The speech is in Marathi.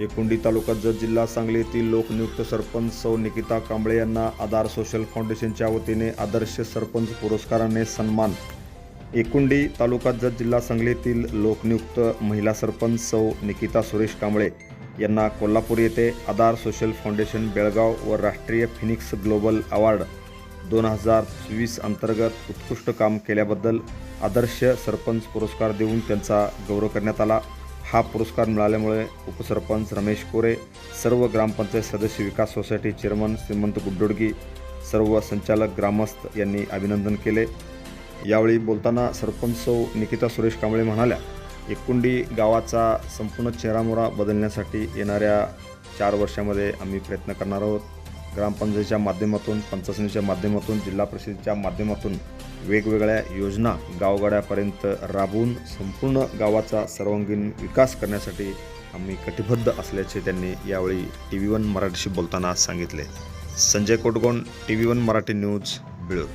एकुंडी तालुका जत जिल्हा सांगली येथील लोकनियुक्त सरपंच सौ निकिता कांबळे यांना आधार सोशल फाउंडेशनच्या वतीने आदर्श सरपंच पुरस्काराने सन्मान. एकुंडी तालुका जत जिल्हा सांगली येथील लोकनियुक्त महिला सरपंच सौ निकिता सुरेश कांबळे यांना कोल्हापूर येथे आधार सोशल फाउंडेशन बेळगाव व राष्ट्रीय फिनिक्स ग्लोबल अवॉर्ड दोन हजार वीस अंतर्गत उत्कृष्ट काम केल्याबद्दल आदर्श सरपंच पुरस्कार देऊन त्यांचा गौरव करण्यात आला. हा पुरस्कार मिळाल्यामुळे उपसरपंच रमेश कोरे सर्व ग्रामपंचायत सदस्य विकास सोसायटी चेअरमन श्रीमंत गुड्डोडगी सर्व संचालक ग्रामस्थ यांनी अभिनंदन केले. यावेळी बोलताना सरपंच सौ निकिता सुरेश कांबळे म्हणाल्या एकुंडी गावाचा संपूर्ण चेहरामोहरा बदलण्यासाठी येणाऱ्या चार वर्षामध्ये आम्ही प्रयत्न करणार आहोत. ग्रामपंचायतीच्या माध्यमातून पंचायतीच्या माध्यमातून जिल्हा परिषदेच्या माध्यमातून वेगवेगळ्या योजना गावगाड्यापर्यंत राबवून संपूर्ण गावाचा सर्वांगीण विकास करण्यासाठी आम्ही कटिबद्ध असल्याचे त्यांनी यावेळी टी व्ही वन मराठीशी बोलताना सांगितले. Sanjay कोटगोन T V one Marathi news Bilur